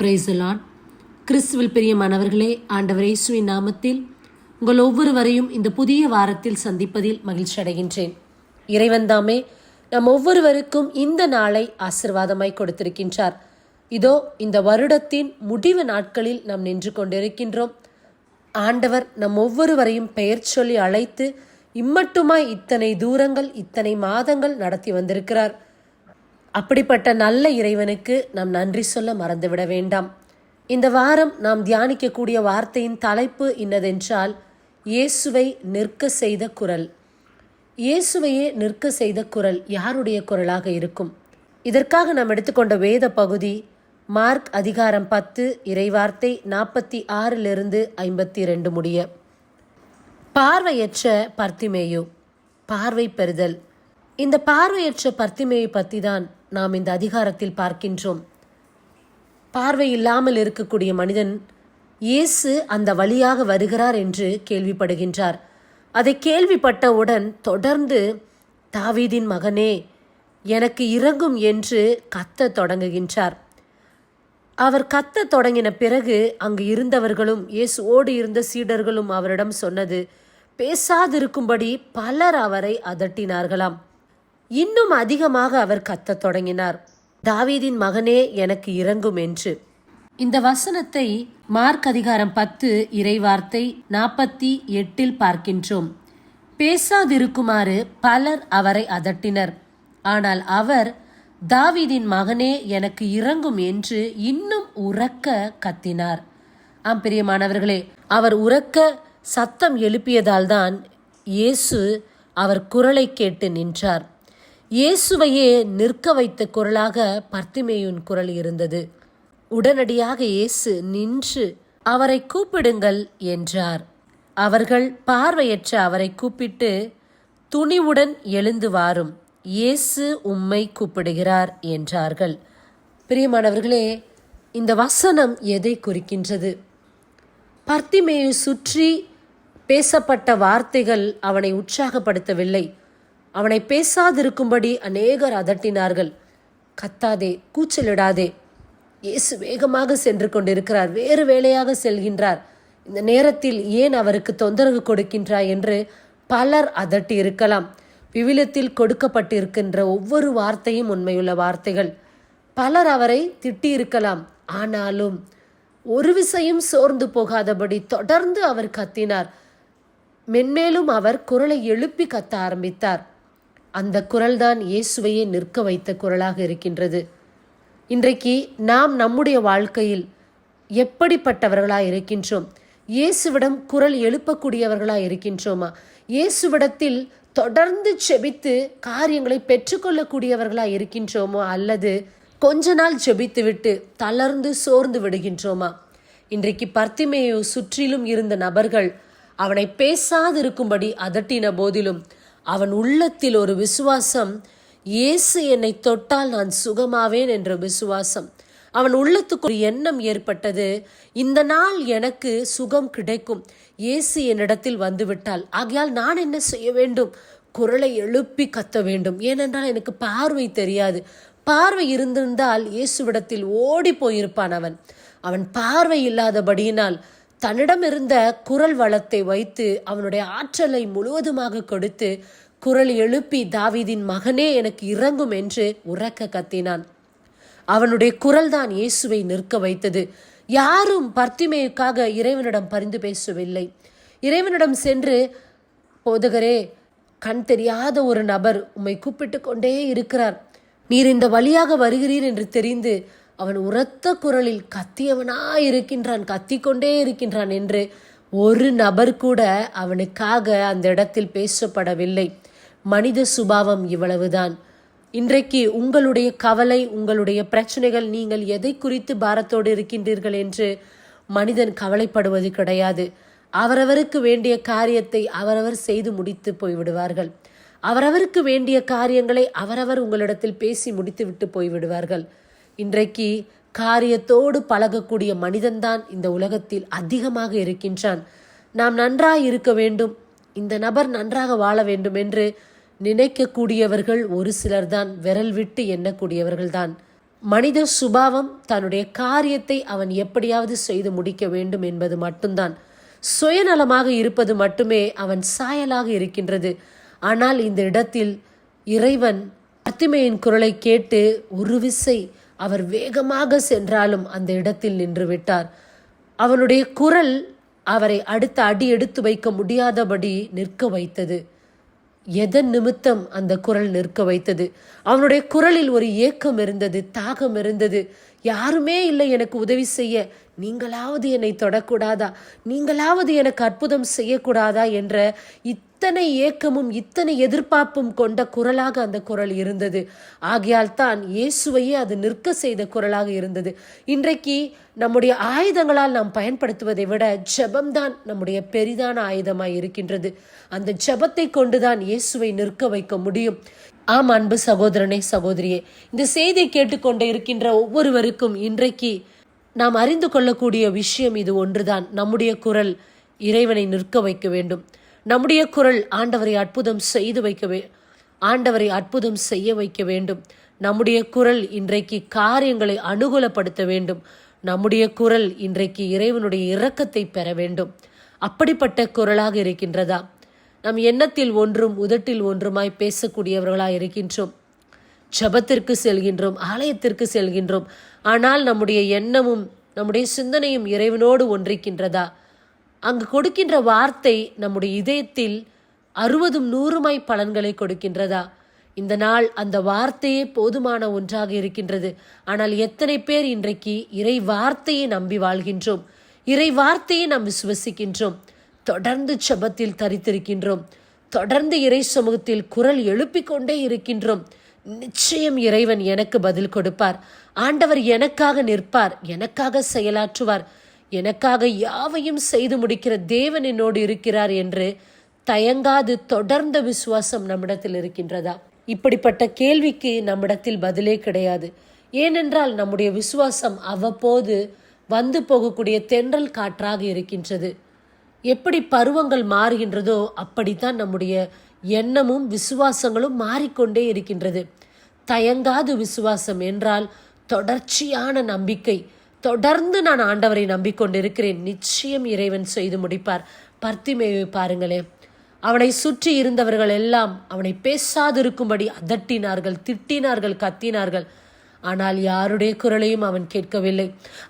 Praise the Lord கிறிஸ்துவில் பிரியமானவர்களே ஆண்டவர் இயேசுவின் நாமத்தில் உங்கள் ஒவ்வொருவரையும் இந்த புதிய வாரத்தில் சந்திப்பதில் மகிழ்ச்சி அடைகின்றேன். இறைவன் தாமே நம் ஒவ்வொருவருக்கும் இந்த நாளை ஆசிர்வாதமாய் கொடுத்திருக்கின்றார். இதோ இந்த வருடத்தின் முடிவு நாட்களில் நாம் நின்று கொண்டிருக்கின்றோம். ஆண்டவர் நம் ஒவ்வொருவரையும் பெயர் சொல்லி அழைத்து இம்மட்டுமாய் இத்தனை தூரங்கள் இத்தனை மாதங்கள் நடத்தி வந்திருக்கிறார். அப்படிப்பட்ட நல்ல இறைவனுக்கு நாம் நன்றி சொல்ல மறந்துவிட வேண்டாம். இந்த வாரம் நாம் தியானிக்கக்கூடிய வார்த்தையின் தலைப்பு இன்னதென்றால் இயேசுவை நிற்க செய்த குரல். இயேசுவையே நிற்க செய்த குரல் யாருடைய குரலாக இருக்கும்? இதற்காக நாம் எடுத்துக்கொண்ட வேத பகுதி மார்க் அதிகாரம் பத்து இறைவார்த்தை நாற்பத்தி ஆறிலிருந்து ஐம்பத்தி ரெண்டு முடிய. பார்வையற்ற பர்த்திமேயு பார்வை பெறுதல். இந்த பார்வையற்ற பர்த்திமேயை பற்றி தான் நாம் இந்த அதிகாரத்தில் பார்க்கின்றோம். பார்வை இல்லாமல் இருக்கக்கூடிய மனிதன் இயேசு அந்த வழியாக வருகிறார் என்று கேள்விப்படுகின்றார். அதை கேள்விப்பட்டவுடன் தொடர்ந்து தாவீதின் மகனே எனக்கு இறங்கும் என்று கத்த தொடங்குகின்றார். அவர் கத்தத் தொடங்கின பிறகு அங்கு இருந்தவர்களும் இயேசுவோடு இருந்த சீடர்களும் அவரிடம் சொன்னது பேசாதிருக்கும்படி பலர் அவரை அதட்டினார்களாம். இன்னும் அதிகமாக அவர் கத்தத் தொடங்கினார். தாவீதின் மகனே எனக்கு இறங்கும் என்று. இந்த வசனத்தை மார்க் அதிகாரம் பத்து இறைவார்த்தை நாற்பத்தி எட்டில் பார்க்கின்றோம். பேசாதிருக்குமாறு பலர் அவரை அதட்டினர். ஆனால் அவர் தாவீதின் மகனே எனக்கு இறங்கும் என்று இன்னும் உறக்க கத்தினார். ஆம் பிரியமானவர்களே அவர் உறக்க சத்தம் எழுப்பியதால்தான் இயேசு அவர் குரலை கேட்டு நின்றார். இயேசுவையே நிற்க வைத்த குரலாக பர்த்திமேயுன் குரல் இருந்தது. உடனடியாக இயேசு நின்று அவரை கூப்பிடுங்கள் என்றார். அவர்கள் பார்வையற்ற அவரை கூப்பிட்டு துணிவுடன் எழுந்து வாரும். இயேசு உம்மை கூப்பிடுகிறார் என்றார்கள். பிரியமானவர்களே இந்த வசனம் எதை குறிக்கின்றது? பர்த்திமேயு சுற்றி பேசப்பட்ட வார்த்தைகள் அவனை உற்சாகப்படுத்தவில்லை. அவனை பேசாதிருக்கும்படி அநேகர் அதட்டினார்கள். கத்தாதே கூச்சலிடாதே. இயேசு வேகமாக சென்று கொண்டிருக்கிறார். வேறு வேலையாக செல்கின்றார். இந்த நேரத்தில் ஏன் அவருக்கு தொந்தரவு கொடுக்கின்றாய் என்று பலர் அதட்டி இருக்கலாம் விவிலத்தில் கொடுக்கப்பட்டிருக்கின்ற ஒவ்வொரு வார்த்தையும் உண்மையுள்ள வார்த்தைகள். பலர் அவரை திட்டியிருக்கலாம். ஆனாலும் ஒரு விசையும் சோர்ந்து போகாதபடி தொடர்ந்து அவர் கத்தினார். மென்மேலும் அவர் குரலை எழுப்பி கத்த ஆரம்பித்தார். அந்த குரல்தான் இயேசுவையே நிற்க வைத்த குரலாக இருக்கின்றது. இன்றைக்கு நாம் நம்முடைய வாழ்க்கையில் எப்படிப்பட்டவர்களாக இருக்கின்றோம்? இயேசுவிடம் குரல் எழுப்பக்கூடியவர்களாக இருக்கின்றோமா? இயேசுவிடத்தில் தொடர்ந்து செபித்து காரியங்களை பெற்றுக்கொள்ளக்கூடியவர்களாக இருக்கின்றோமோ? அல்லது கொஞ்ச நாள் செபித்துவிட்டு தளர்ந்து சோர்ந்து விடுகின்றோமா? இன்றைக்கு பர்த்திமேயோ சுற்றிலும் இருந்த நபர்கள் அவனை பேசாதிருக்கும்படி அதட்டின போதிலும் அவன் உள்ளத்தில் ஒரு விசுவாசம் இயேசு என்னை தொட்டால் நான் சுகமாவேன் என்ற விசுவாசம். அவன் உள்ளத்துக்கு ஒரு எண்ணம் ஏற்பட்டது. இந்த நாள் எனக்கு சுகம் கிடைக்கும். இயேசு என்னிடத்தில் வந்துவிட்டால் ஆகையால் நான் என்ன செய்ய வேண்டும்? குரலை எழுப்பி கத்த வேண்டும். ஏனென்றால் எனக்கு பார்வை தெரியாது. பார்வை இருந்திருந்தால் இயேசுவிடத்தில் ஓடி போயிருப்பான் அவன். அவன் பார்வை இல்லாதபடியினால் தன்னிடம் இருந்த குரல் வளத்தை வைத்து அவனுடைய ஆற்றலை முழுவதுமாக கொடுத்து குரல் எழுப்பி தாவீதின் மகனே எனக்கு இறங்கும் என்று உறக்க கத்தினான். அவனுடைய குரல்தான் இயேசுவை நிற்க வைத்தது. யாரும் பர்த்திமேயுக்காக இறைவனிடம் பரிந்து பேசவில்லை. இறைவனிடம் சென்று போதகரே கண் தெரியாத ஒரு நபர் உம்மை கூப்பிட்டு கொண்டே இருக்கிறார். நீர் இந்த வழியாக வருகிறீர் என்று தெரிந்து அவன் உரத்த குரலில் கத்தியவனாய் இருக்கின்றான் கத்திக்கொண்டே இருக்கின்றான் என்று ஒரு நபர் கூட அவனுக்காக அந்த இடத்தில் பேசப்படவில்லை. மனித சுபாவம் இவ்வளவுதான். இன்றைக்கு உங்களுடைய கவலை உங்களுடைய பிரச்சனைகள் நீங்கள் எதை குறித்து பாரத்தோடு இருக்கின்றீர்கள் என்று மனிதன் கவலைப்படுவது கிடையாது. அவரவருக்கு வேண்டிய காரியத்தை அவரவர் செய்து முடித்து போய்விடுவார்கள். அவரவருக்கு வேண்டிய காரியங்களை அவரவர் உங்களிடத்தில் பேசி முடித்துவிட்டு போய்விடுவார்கள். இன்றைக்கு காரியத்தோடு பழகக்கூடிய மனிதன்தான் இந்த உலகத்தில் அதிகமாக இருக்கின்றான். நாம் நன்றாய் இருக்க வேண்டும். இந்த நபர் நன்றாக வாழ வேண்டும் என்று நினைக்கக்கூடியவர்கள் ஒரு சிலர்தான் விரல் விட்டு எண்ணக்கூடியவர்கள்தான். மனித சுபாவம் தன்னுடைய காரியத்தை அவன் எப்படியாவது செய்து முடிக்க வேண்டும் என்பது மட்டும்தான். சுயநலமாக இருப்பது மட்டுமே அவன் சாயலாக இருக்கின்றது. ஆனால் இந்த இடத்தில் இறைவன் அத்திமையின் குரலை கேட்டு ஒரு விசை அவர் வேகமாக சென்றாலும் அந்த இடத்தில் நின்று விட்டார். அவனுடைய குரல் அவரை அடுத்த அடி எடுத்து வைக்க முடியாதபடி நிற்க வைத்தது. எதன் நிமித்தம் அந்த குரல் நிற்க வைத்தது? அவனுடைய குரலில் ஒரு ஏக்கம் இருந்தது தாகம் இருந்தது. யாருமே இல்லை எனக்கு உதவி செய்ய. நீங்களாவது என்னை தொடக்கூடாதா? நீங்களாவது எனக்கு அற்புதம் செய்யக்கூடாதா? என்ற இத்தனை ஏக்கமும் இத்தனை எதிர்பார்ப்பும் கொண்ட குரலாக அந்த குரல் இருந்தது. ஆகையால் தான் இயேசுவையே அது நிற்க செய்த குரலாக இருந்தது. இன்றைக்கு நம்முடைய ஆயுதங்களால் நாம் பயன்படுத்துவதை விட ஜெபம்தான் நம்முடைய பெரிதான ஆயுதமாய் இருக்கின்றது. அந்த ஜெபத்தை கொண்டுதான் இயேசுவை நிற்க வைக்க முடியும். ஆம் அன்பு சகோதரனே சகோதரியே இந்த செய்தியை கேட்டுக்கொண்டு இருக்கின்ற ஒவ்வொருவருக்கும் இன்றைக்கு நாம் அறிந்து கொள்ளக்கூடிய விஷயம் இது ஒன்றுதான். நம்முடைய குரல் இறைவனை நிற்க வைக்க வேண்டும். நம்முடைய குரல் ஆண்டவரை அற்புதம் செய்து வைக்கவே ஆண்டவரை அற்புதம் செய்ய வைக்க வேண்டும். நம்முடைய குரல் இன்றைக்கு காரியங்களை அனுகூலப்படுத்த வேண்டும். நம்முடைய குரல் இன்றைக்கு இறைவனுடைய இரக்கத்தை பெற வேண்டும். அப்படிப்பட்ட குரலாக இருக்கின்றதா? நம் எண்ணத்தில் ஒன்றும் உதட்டில் ஒன்றுமாய் பேசக்கூடியவர்களாய் இருக்கின்றோம். ஜபத்திற்கு செல்கின்றோம் ஆலயத்திற்கு செல்கின்றோம். ஆனால் நம்முடைய எண்ணமும் நம்முடைய சிந்தனையும் இறைவனோடு ஒன்றிக்கின்றதா? அங்கு கொடுக்கின்ற வார்த்தை நம்முடைய இதயத்தில் அறுபதும் நூறுமாய் பலன்களை கொடுக்கின்றதா? இந்த நாள் அந்த வார்த்தையே போதுமான ஒன்றாக இருக்கின்றது. ஆனால் எத்தனை பேர் இன்றைக்கு இறை வார்த்தையை நம்பி வாழ்கின்றோம்? இறை வார்த்தையை நாம் விசுவசிக்கின்றோம். தொடர்ந்து செபத்தில் தரித்திருக்கின்றோம். தொடர்ந்து இறை சமூகத்தில் குரல் எழுப்பிக் கொண்டே இருக்கின்றோம். நிச்சயம் இறைவன் எனக்கு பதில் கொடுப்பார். ஆண்டவர் எனக்காக நிற்பார். எனக்காக செயலாற்றுவார். எனக்காக யாவையும் செய்து முடிக்கிற தேவன் என்னோடு இருக்கிறார் என்று தயங்காது தொடர்ந்த விசுவாசம் நம்மிடத்தில் இருக்கின்றதா? இப்படிப்பட்ட கேள்விக்கு நம்மிடத்தில் பதிலே கிடையாது. ஏனென்றால் நம்முடைய விசுவாசம் அவ்வப்போது வந்து போகக்கூடிய தென்றல் காற்றாக இருக்கின்றது. எப்படி பருவங்கள் மாறுகின்றதோ அப்படித்தான் நம்முடைய எண்ணமும் விசுவாசங்களும் மாறிக்கொண்டே இருக்கின்றது. தயங்காது விசுவாசம் என்றால் தொடர்ச்சியான நம்பிக்கை தொடர்ந்து நான் ஆண்டவரை நம்பிக்கொண்டிருக்கிறேன். நிச்சயம் இறைவன் செய்து முடிப்பார். பர்த்திமேவை பாருங்களேன் அவனை சுற்றி இருந்தவர்கள் எல்லாம் அவனை பேசாதிருக்கும்படி அதட்டினார்கள் திட்டினார்கள் கத்தினார்கள். ஆனால் யாருடைய குரலையும் அவன் கேட்கவில்லை.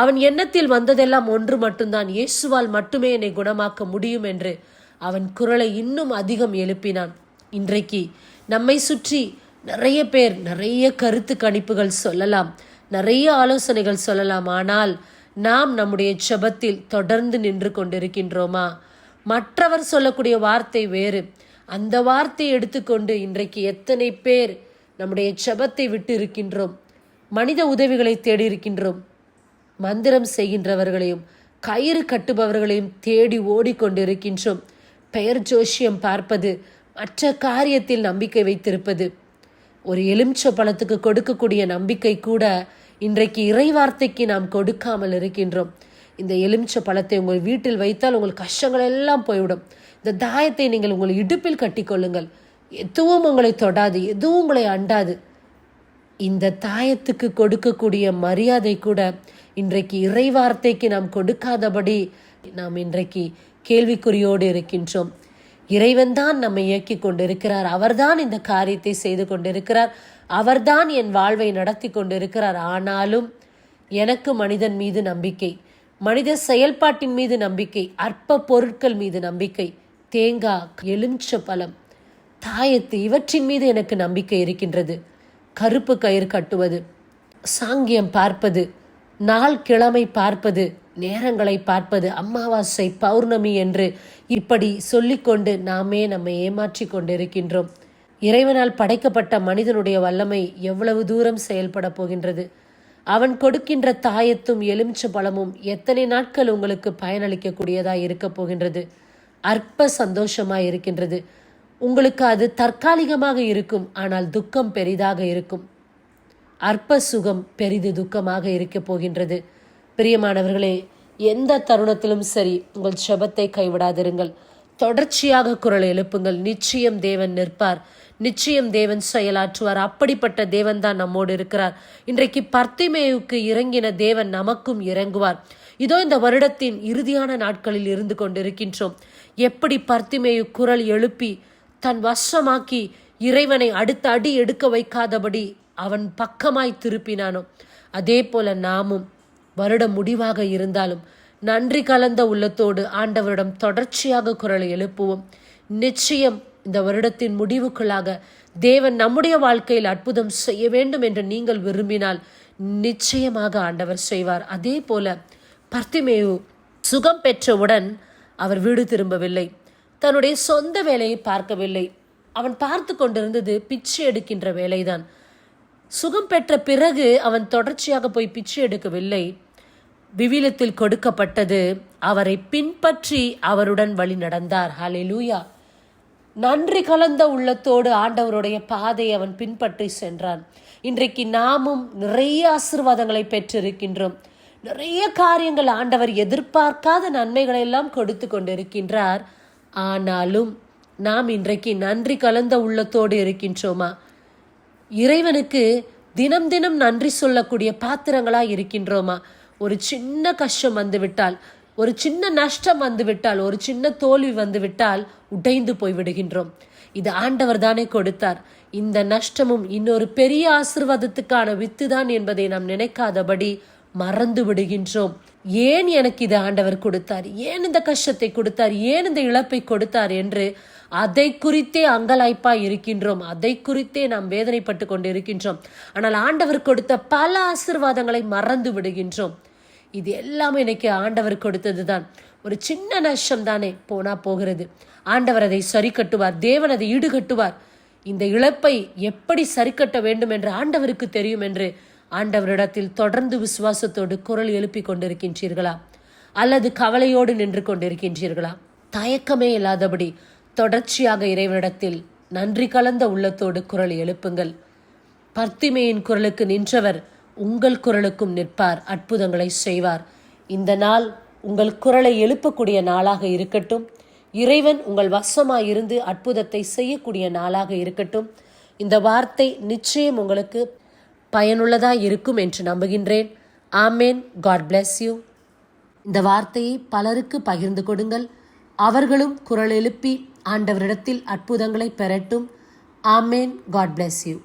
அவன் எண்ணத்தில் வந்ததெல்லாம் ஒன்று மட்டும்தான். இயேசுவால் மட்டுமே என்னை குணமாக்க முடியும் என்று அவன் குரலை இன்னும் அதிகம் எழுப்பினான். இன்றைக்கு நம்மை சுற்றி நிறைய பேர் நிறைய கருத்து கணிப்புகள் சொல்லலாம். நிறைய ஆலோசனைகள் சொல்லலாம். ஆனால் நாம் நம்முடைய செபத்தில் தொடர்ந்து நின்று கொண்டிருக்கின்றோமா? மற்றவர் சொல்லக்கூடிய வார்த்தை வேறு. அந்த வார்த்தையை எடுத்துக்கொண்டு இன்றைக்கு எத்தனை பேர் நம்முடைய செபத்தை விட்டு இருக்கின்றோம்? மனித உதவிகளை தேடி இருக்கின்றோம். மந்திரம் செய்கின்றவர்களையும் கயிறு கட்டுபவர்களையும் தேடி ஓடிக்கொண்டிருக்கின்றோம். பெயர் ஜோஷியம் பார்ப்பது மற்ற காரியத்தில் நம்பிக்கை வைத்திருப்பது. ஒரு எலுமிச்ச பழத்துக்கு கொடுக்கக்கூடிய நம்பிக்கை கூட இன்றைக்கு இறை வார்த்தைக்கு நாம் கொடுக்காமல் இருக்கின்றோம். இந்த எலுமிச்ச பழத்தை உங்கள் வீட்டில் வைத்தால் உங்கள் கஷ்டங்கள் எல்லாம் போய்விடும். இந்த தாயத்தை நீங்கள் உங்கள் இடுப்பில் கட்டிக்கொள்ளுங்கள். எதுவும் உங்களை தொடாது எதுவும் உங்களை அண்டாது. இந்த தாயத்துக்கு கொடுக்கக்கூடிய மரியாதை கூட இன்றைக்கு இறை வார்த்தைக்கு நாம் கொடுக்காதபடி நாம் இன்றைக்கு கேள்விக்குறியோடு இருக்கின்றோம். இறைவன்தான் நம்மை இயக்கி கொண்டிருக்கிறார். அவர்தான் இந்த காரியத்தை செய்து கொண்டிருக்கிறார். அவர்தான் என் வாழ்வை நடத்தி கொண்டிருக்கிறார். ஆனாலும் எனக்கு மனிதன் மீது நம்பிக்கை மனித செயல்பாட்டின் மீது நம்பிக்கை அற்ப பொருட்கள் மீது நம்பிக்கை தேங்காய் எலுமிச்ச பழம் தாயத்து இவற்றின் மீது எனக்கு நம்பிக்கை இருக்கின்றது. கருப்பு கயிறு கட்டுவது சாங்கியம் பார்ப்பது நாள் கிழமை பார்ப்பது நேரங்களை பார்ப்பது அமாவாசை பௌர்ணமி என்று இப்படி சொல்லிக்கொண்டு நாமே நம்மை ஏமாற்றி கொண்டிருக்கின்றோம். இறைவனால் படைக்கப்பட்ட மனிதனுடைய வல்லமை எவ்வளவு தூரம் செயல்பட போகின்றது? அவன் கொடுக்கின்ற தாயத்தும் எலுமிச்ச பழமும் எத்தனை நாட்கள் உங்களுக்கு பயனளிக்கக்கூடியதாக இருக்க போகின்றது? அற்ப சந்தோஷமாக இருக்கின்றது. உங்களுக்கு அது தற்காலிகமாக இருக்கும் ஆனால் துக்கம் பெரிதாக இருக்கும். அற்ப சுகம் பெரிது துக்கமாக இருக்க போகின்றது. பிரியமானவர்களே எந்த தருணத்திலும் சரி உங்கள் செபத்தை கைவிடாதிருங்கள். தொடர்ச்சியாக குரல் எழுப்புங்கள். நிச்சயம் தேவன் நிற்பார். நிச்சயம் தேவன் செயலாற்றுவார். அப்படிப்பட்ட தேவன் தான் நம்மோடு இருக்கிறார். இன்றைக்கு பர்த்திமேயுக்கு இறங்கின தேவன் நமக்கும் இறங்குவார். இதோ இந்த வருடத்தின் இறுதியான நாட்களில் இருந்து கொண்டிருக்கின்றோம். எப்படி பர்த்திமேயு குரல் எழுப்பி தன் வசமாக்கி இறைவனை அடுத்த அடி எடுக்க வைக்காதபடி அவன் பக்கமாய் திருப்பினானோ அதே போல நாமும் வருடம் முடிவாக இருந்தாலும் நன்றி கலந்த உள்ளத்தோடு ஆண்டவரிடம் தொடர்ச்சியாக குரலை எழுப்புவோம். நிச்சயம் இந்த வருடத்தின் முடிவுக்குள்ளாக தேவன் நம்முடைய வாழ்க்கையில் அற்புதம் செய்ய வேண்டும் என்று நீங்கள் விரும்பினால் நிச்சயமாக ஆண்டவர் செய்வார். அதே போல பர்த்திமேயு சுகம் பெற்றவுடன் அவர் வீடு திரும்பவில்லை. தன்னுடைய சொந்த வேலையை பார்க்கவில்லை. அவன் பார்த்து கொண்டிருந்தது பிச்சை எடுக்கின்ற வேலைதான். சுகம் பெற்ற பிறகு அவன் தொடர்ச்சியாக போய் பிச்சை எடுக்கவில்லை. விவிலத்தில் கொடுக்கப்பட்டது அவரை பின்பற்றி அவருடன் வழி நடந்தார். ஹalleluya. நன்றி கலந்த உள்ளத்தோடு ஆண்டவருடைய பாதை அவன் பின்பற்றி சென்றான். இன்றைக்கு நாமும் நிறைய ஆசீர்வாதங்களை பெற்றிருக்கின்றோம். நிறைய காரியங்கள் ஆண்டவர் எதிர்பார்க்காத நன்மைகளை எல்லாம் கொடுத்து கொண்டிருக்கின்றார். ஆனாலும் நாம் இன்றைக்கு நன்றி கலந்த உள்ளத்தோடு இருக்கின்றோமா? இறைவனுக்கு தினம் தினம் நன்றி சொல்லக்கூடிய பாத்திரங்களா இருக்கின்றோமா? ஒரு சின்ன கஷ்டம் வந்துவிட்டால் ஒரு சின்ன நஷ்டம் வந்துவிட்டால் ஒரு சின்ன தோல்வி வந்துவிட்டால் உடைந்து போய் விடுகின்றோம். இது ஆண்டவர் தானே கொடுத்தார். இந்த நஷ்டமும் இன்னொரு பெரிய ஆசிர்வாதத்துக்கான வித்துதான் என்பதை நாம் நினைக்காதபடி மறந்து விடுகின்றோம். ஏன் எனக்கு இது ஆண்டவர் கொடுத்தார்? ஏன் இந்த கஷ்டத்தை கொடுத்தார்? ஏன் இந்த இழப்பை கொடுத்தார் என்று அதை குறித்தே அங்கலாய்ப்பாய் இருக்கின்றோம். அதை குறித்தே நாம் வேதனைப்பட்டு கொண்டு இருக்கின்றோம் ஆனால் ஆண்டவர் கொடுத்த பல ஆசிர்வாதங்களை மறந்து விடுகின்றோம். இது எல்லாமே எனக்கு ஆண்டவர் கொடுத்தது தான் ஒரு சின்ன நஷ்டம் தானே போனா போகிறது. ஆண்டவர் அதை சரி கட்டுவார் தேவன் அதை ஈடுகட்டுவார். இந்த இழப்பை எப்படி சரி கட்ட வேண்டும் என்று ஆண்டவருக்கு தெரியும் என்று ஆண்டவரிடத்தில் தொடர்ந்து விசுவாசத்தோடு குரல் எழுப்பி கொண்டிருக்கின்றீர்களா? அல்லது கவலையோடு நின்று கொண்டிருக்கின்றீர்களா? தயக்கமே இல்லாதபடி தொடர்ச்சியாக இறைவனிடத்தில் நன்றி கலந்த உள்ளத்தோடு குரல் எழுப்புங்கள். பர்த்திமையின் குரலுக்கு நின்றவர் உங்கள் குரலுக்கும் நிற்பார் அற்புதங்களை செய்வார். இந்த நாள் உங்கள் குரலை எழுப்பக்கூடிய நாளாக இருக்கட்டும். இறைவன் உங்கள் வசமாக இருந்து அற்புதத்தை செய்யக்கூடிய நாளாக இருக்கட்டும். இந்த வார்த்தை நிச்சயம் உங்களுக்கு பயனுள்ளதாக இருக்கும் என்று நம்புகின்றேன். ஆமேன். காட் பிளெஸ் யூ இந்த வார்த்தையை பலருக்கு பகிர்ந்து கொடுங்கள். அவர்களும் குரல் எழுப்பி ஆண்டவரிடத்தில் அற்புதங்களை பெறட்டும். ஆமேன். God bless you